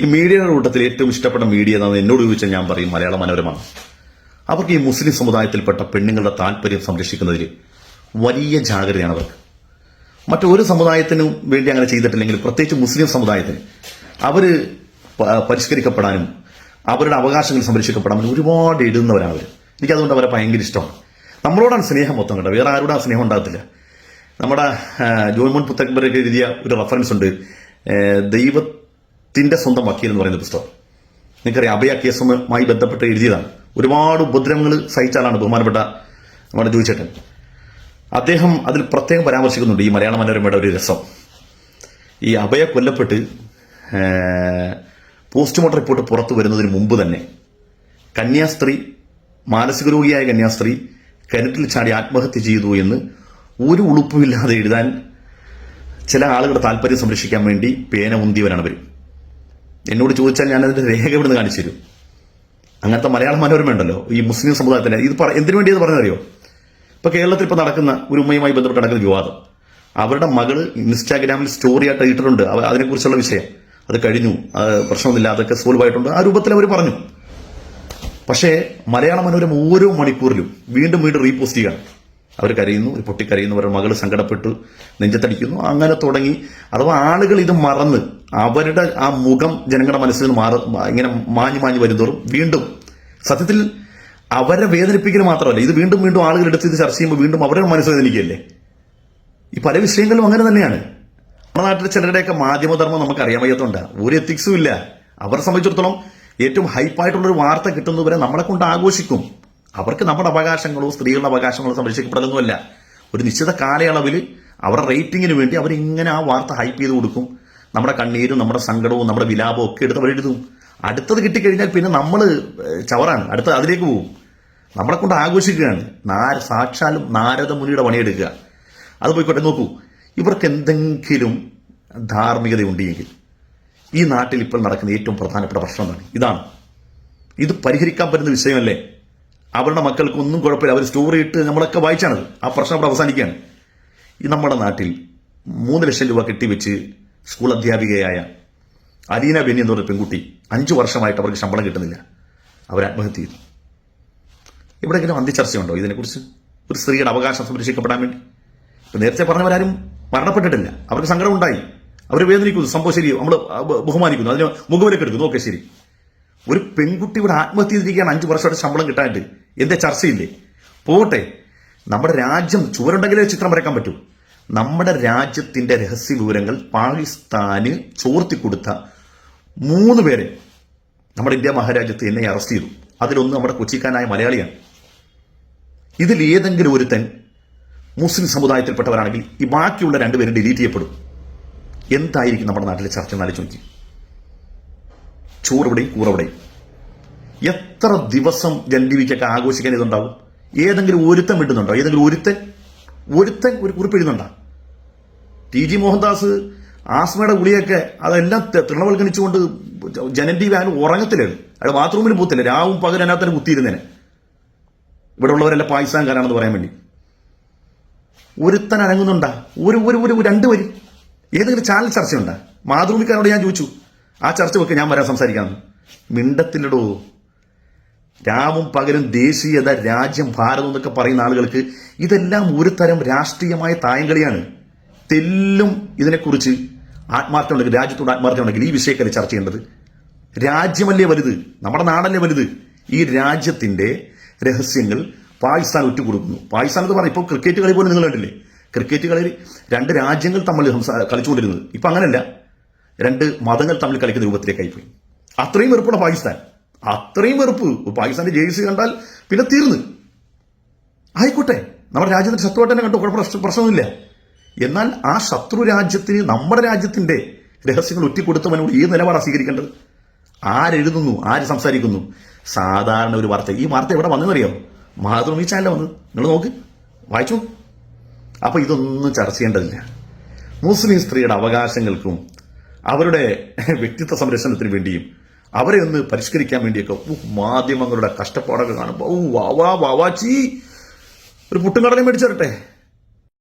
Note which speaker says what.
Speaker 1: ഈ മീഡിയയുടെ കൂട്ടത്തിൽ ഏറ്റവും ഇഷ്ടപ്പെട്ട മീഡിയ എന്നാണ് എന്നോട് ചോദിച്ചാൽ ഞാൻ പറയും മലയാള മനോരമ. അവർക്ക് ഈ മുസ്ലിം സമുദായത്തിൽപ്പെട്ട പെണ്ണുങ്ങളുടെ താല്പര്യം സംരക്ഷിക്കുന്നതിൽ വലിയ ജാഗ്രതയാണ് അവർക്ക്. മറ്റൊരു സമുദായത്തിനും വേണ്ടി അങ്ങനെ ചെയ്തിട്ടില്ലെങ്കിൽ പ്രത്യേകിച്ച് മുസ്ലിം സമുദായത്തിന് അവർ പരിഷ്കരിക്കപ്പെടാനും അവരുടെ അവകാശങ്ങൾ സംരക്ഷിക്കപ്പെടാനും ഒരുപാട് ഇടുന്നവരാണ് അവർ എനിക്കതുകൊണ്ട് അവരെ ഭയങ്കര ഇഷ്ടമാണ്. നമ്മളോടാണ് സ്നേഹം മൊത്തം കേട്ടോ. വേറെ ആരോടും സ്നേഹം ഉണ്ടാകത്തില്ല. നമ്മുടെ ജോയ്മോൻ പുത്തക്ബറൊക്കെ എഴുതിയ ഒരു റെഫറൻസ് ഉണ്ട്. ഏ, ദൈവത്തിന്റെ സ്വന്തം വക്കീൽ എന്ന് പറയുന്ന പുസ്തകം. നിങ്ങൾക്കറിയാം അഭയ കേസുമായി ബന്ധപ്പെട്ട് എഴുതിയതാണ്. ഒരുപാട് ഉപദ്രവങ്ങൾ സഹിച്ചാലാണ് ബഹുമാനപ്പെട്ട നമ്മുടെ ജോയിച്ചേട്ടൻ. അദ്ദേഹം അതിൽ പ്രത്യേകം പരാമർശിക്കുന്നുണ്ട് ഈ മലയാള മനോരമയുടെ ഒരു രസം. ഈ അഭയ കൊല്ലപ്പെട്ട് പോസ്റ്റ്മോർട്ടം റിപ്പോർട്ട് പുറത്തു വരുന്നതിന് മുമ്പ് തന്നെ കന്യാസ്ത്രീ മാനസിക രോഗിയായ കന്യാസ്ത്രീ കിണറ്റിൽ ചാടി ആത്മഹത്യ ചെയ്തു എന്ന് ഒരു ഉളുപ്പുമില്ലാതെ എഴുതാൻ ചില ആളുകളുടെ താല്പര്യം സംരക്ഷിക്കാൻ വേണ്ടി പേന ഉന്തിയവരാണ് അവർ എന്നോട് ചോദിച്ചാൽ ഞാൻ അതിന്റെ രേഖ ഇവിടുന്ന് കാണിച്ചു തരും. അങ്ങനത്തെ മലയാള മനോരമ ഉണ്ടല്ലോ ഈ മുസ്ലിം സമുദായത്തിന് ഇത് പറ- എന്തിനു വേണ്ടി എന്ന് പറഞ്ഞറിയോ ഇപ്പൊ കേരളത്തിൽ ഇപ്പൊ നടക്കുന്ന ഒരു ഉമ്മയുമായി ബന്ധപ്പെട്ട് നടക്കുന്ന വിവാദം. അവരുടെ മകൾ ഇൻസ്റ്റാഗ്രാമിൽ സ്റ്റോറി ആയിട്ട് ഇട്ടിട്ടുണ്ട് അതിനെക്കുറിച്ചുള്ള വിഷയം. അത് കഴിഞ്ഞു പ്രശ്നമൊന്നുമില്ല അതൊക്കെ സോൾവ് ആയിട്ടുണ്ട് ആ രൂപത്തിൽ അവർ പറഞ്ഞു. പക്ഷേ മലയാള മനോരമ ഓരോ മണിക്കൂറിലും വീണ്ടും വീണ്ടും റീപോസ്റ്റ് ചെയ്യണം. അവർ കരയുന്നു ഒരു പൊട്ടി കരയുന്നു അവരുടെ മകൾ സങ്കടപ്പെട്ടു നെഞ്ചത്തടിക്കുന്നു അങ്ങനെ തുടങ്ങി. അഥവാ ആളുകൾ ഇത് മറന്ന് അവരുടെ ആ മുഖം ജനങ്ങളുടെ മനസ്സിൽ നിന്ന് മാറ ഇങ്ങനെ മാഞ്ഞു മാഞ്ഞു വരുന്നതോറും വീണ്ടും സത്യത്തിൽ അവരെ വേദനിപ്പിക്കൽ മാത്രമല്ല ഇത് വീണ്ടും വീണ്ടും ആളുകൾ എടുത്ത് ഇത് ചർച്ച ചെയ്യുമ്പോൾ വീണ്ടും അവരുടെ മനസ്സ് വേദനിക്കുകയല്ലേ? ഈ പല വിഷയങ്ങളും അങ്ങനെ തന്നെയാണ്. നമ്മുടെ നാട്ടിലെ ചിലരുടെയൊക്കെ മാധ്യമധർമ്മം നമുക്ക് അറിയാൻ വയ്യാത്തതുണ്ട് ഒരു എത്തിക്സും ഇല്ല. അവരെ സംബന്ധിച്ചിടത്തോളം ഏറ്റവും ഹൈപ്പായിട്ടുള്ളൊരു വാർത്ത കിട്ടുന്നവരെ നമ്മളെ കൊണ്ട് ആഘോഷിക്കും. അവർക്ക് നമ്മുടെ അവകാശങ്ങളോ സ്ത്രീകളുടെ അവകാശങ്ങളോ സംരക്ഷിക്കപ്പെടലൊന്നുമല്ല. ഒരു നിശ്ചിത കാലയളവിൽ അവരുടെ റേറ്റിങ്ങിന് വേണ്ടി അവരിങ്ങനെ ആ വാർത്ത ഹൈപ്പ് ചെയ്ത് കൊടുക്കും. നമ്മുടെ കണ്ണീരും നമ്മുടെ സങ്കടവും നമ്മുടെ വിലാപവും ഒക്കെ എടുത്ത് അവരെഴുതും. അടുത്തത് കിട്ടിക്കഴിഞ്ഞാൽ പിന്നെ നമ്മൾ ചവറാണ്. അടുത്ത അതിലേക്ക് പോകും. നമ്മളെ കൊണ്ട് ആഘോഷിക്കുകയാണ്. നാര സാക്ഷാലും നാരദ മുനിയുടെ പണിയെടുക്കുക. അത് പോയിക്കോട്ടെ നോക്കൂ. ഇവർക്ക് എന്തെങ്കിലും ധാർമ്മികത ഉണ്ടെങ്കിൽ ഈ നാട്ടിൽ ഇപ്പോൾ നടക്കുന്ന ഏറ്റവും പ്രധാനപ്പെട്ട പ്രശ്നം എന്താണ്? ഇതാണ്. ഇത് പരിഹരിക്കാൻ പറ്റുന്ന വിഷയമല്ലേ? അവരുടെ മക്കൾക്ക് ഒന്നും കുഴപ്പമില്ല. അവർ സ്റ്റോറി ഇട്ട് നമ്മളൊക്കെ വായിച്ചാണ് ആ പ്രശ്നം അവിടെ അവസാനിക്കുകയാണ്. ഈ നമ്മുടെ നാട്ടിൽ മൂന്ന് ലക്ഷം രൂപ കെട്ടിവെച്ച് സ്കൂൾ അധ്യാപികയായ അലീന ബെന്നി എന്ന് പറഞ്ഞ പെൺകുട്ടി അഞ്ചു വർഷമായിട്ട് അവർക്ക് ശമ്പളം കിട്ടുന്നില്ല. അവർ ആത്മഹത്യ ചെയ്തു. എവിടെയെങ്കിലും അന്ത്യചർച്ചയുണ്ടോ ഇതിനെക്കുറിച്ച്? ഒരു സ്ത്രീയുടെ അവകാശം സംരക്ഷിക്കപ്പെടാൻ വേണ്ടി. ഇപ്പം നേരത്തെ പറഞ്ഞവരാരും മരണപ്പെട്ടിട്ടില്ല. അവർക്ക് സങ്കടം ഉണ്ടായി. അവർ വേദനിക്കുന്നു സംഭവം ശരി നമ്മൾ ബഹുമാനിക്കുന്നു. അതിന് മുഖവിലൊക്കെ എടുക്കുന്നു ഓക്കെ ശരി. ഒരു പെൺകുട്ടി ഇവിടെ ആത്മഹത്യ ചെയ്തിരിക്കുകയാണ് അഞ്ച് വർഷമായിട്ട് ശമ്പളം കിട്ടാനായിട്ട്. എന്തേ ചർച്ചയില്ലേ? പോട്ടെ. നമ്മുടെ രാജ്യം ചുവരുണ്ടെങ്കിലേ ചിത്രം വരയ്ക്കാൻ പറ്റൂ. നമ്മുടെ രാജ്യത്തിന്റെ രഹസ്യ വിവരങ്ങൾ പാകിസ്ഥാന് ചോർത്തിക്കൊടുത്ത മൂന്ന് പേരെ നമ്മുടെ ഇന്ത്യ മഹാരാജ്യത്ത് എന്നെ അറസ്റ്റ് ചെയ്തു. അതിലൊന്ന് നമ്മുടെ കൊച്ചിക്കാനായ മലയാളിയാണ്. ഇതിൽ ഏതെങ്കിലും ഒരുത്തൻ മുസ്ലിം സമുദായത്തിൽപ്പെട്ടവരാണെങ്കിൽ ഈ ബാക്കിയുള്ള രണ്ടുപേരും ഡിലീറ്റ് ചെയ്യപ്പെടും. എന്തായിരിക്കും നമ്മുടെ നാട്ടിലെ ചർച്ച എന്നാലും ചോദിക്കും ചോറിവിടെയും കൂറവിടെയും. എത്ര ദിവസം ജൻഡിവിക്കൊക്കെ ആഘോഷിക്കാൻ ഇതുണ്ടാവും? ഏതെങ്കിലും ഒരുത്തൻ വിടുന്നുണ്ടോ ഏതെങ്കിലും ഒരുത്തൻ? ഒരുത്തൻ ഒരു കുറിപ്പ് ഇടുന്നുണ്ടോ? ടി ജി മോഹൻദാസ് ആസ്മയുടെ ഗുളിയൊക്കെ അതെല്ലാം തൃണവൽക്കരിച്ചുകൊണ്ട് ജനൻ ടി വി ആയാലും ഉറങ്ങത്തില്ലാണ് അയാൾ ബാത്റൂമിൽ പോത്തില്ല രാവും പകലും അതിനകത്ത് തന്നെ കുത്തിയിരുന്നേനെ. ഇവിടെ ഉള്ളവരെല്ലാം പാകിസ്ഥാൻകാരാണെന്ന് പറയാൻ വേണ്ടി. ഒരുത്തൻ അനങ്ങുന്നുണ്ടാ? ഒരു ഒരു ഒരു രണ്ട് വരി. ഏതെങ്കിലും ചാനൽ ചർച്ചയുണ്ടാ? മാതൃഭൂമിക്കാരോട് ഞാൻ ചോദിച്ചു. ആ ചർച്ച വെക്ക് ഞാൻ വരാൻ സംസാരിക്കാമെന്ന് മിണ്ടത്തില്ലടോ. രാവും പകലും ദേശീയത രാജ്യം ഭാരതം എന്നൊക്കെ പറയുന്ന ആളുകൾക്ക് ഇതെല്ലാം ഒരു തരം രാഷ്ട്രീയമായ തായങ്കളിയാണ്. തെല്ലും ഇതിനെക്കുറിച്ച് ആത്മാർത്ഥം ഉണ്ടെങ്കിൽ രാജ്യത്തോട് ആത്മാർത്ഥം ഉണ്ടെങ്കിൽ ഈ വിഷയക്കല്ലേ ചർച്ച ചെയ്യേണ്ടത്? രാജ്യമല്ലേ വലുത്? നമ്മുടെ നാടല്ലേ വലുത്? ഈ രാജ്യത്തിന്റെ രഹസ്യങ്ങൾ പാകിസ്ഥാൻ ഉറ്റുകൊടുക്കുന്നു പാകിസ്ഥാൻ എന്ന് പറഞ്ഞാൽ ഇപ്പോൾ ക്രിക്കറ്റ് കളി പോലും നിങ്ങൾ കണ്ടില്ലേ? ക്രിക്കറ്റ് കളിയിൽ രണ്ട് രാജ്യങ്ങൾ തമ്മിൽ കളിച്ചുകൊണ്ടിരുന്നത്. ഇപ്പം അങ്ങനെയല്ല രണ്ട് മതങ്ങൾ തമ്മിൽ കളിക്കുന്ന രൂപത്തിലേക്കായി പോയി അത്രയും വെറുപ്പുള്ള പാകിസ്ഥാൻ. അത്രയും വെറുപ്പ്. പാകിസ്ഥാന്റെ ജേഴ്സി കണ്ടാൽ പിന്നെ തീർന്ന്. ആയിക്കോട്ടെ. നമ്മുടെ രാജ്യത്തിന്റെ ശത്രുവായിട്ട് കണ്ടു. കുഴപ്പ പ്രശ്നമൊന്നുമില്ല. എന്നാൽ ആ ശത്രു രാജ്യത്തിന് നമ്മുടെ രാജ്യത്തിന്റെ രഹസ്യങ്ങൾ ഒറ്റിക്കൊടുത്തവനോട് ഏത് നിലപാടാണ് സ്വീകരിക്കേണ്ടത്. ആരെഴുതുന്നു? ആര് സംസാരിക്കുന്നു? സാധാരണ ഒരു വാർത്ത. ഈ വാർത്ത എവിടെ വന്നെന്നറിയാമോ മാതൃഭൂമി ചാനൽ വന്ന് നിങ്ങൾ നോക്ക്. വായിച്ചു അപ്പൊ ഇതൊന്നും ചർച്ച ചെയ്യേണ്ടതില്ല. മുസ്ലിം സ്ത്രീയുടെ അവകാശങ്ങൾക്കും അവരുടെ വ്യക്തിത്വ സംരക്ഷണത്തിന് വേണ്ടിയും അവരെ ഒന്ന് പരിഷ്കരിക്കാൻ വേണ്ടിയൊക്കെ മാധ്യമങ്ങളുടെ കഷ്ടപ്പാടൊക്കെ കാണുമ്പോൾ വാ വാവാ വാവാച്ചി ഒരു പുട്ടും കടലും മേടിച്ചു തരട്ടെ?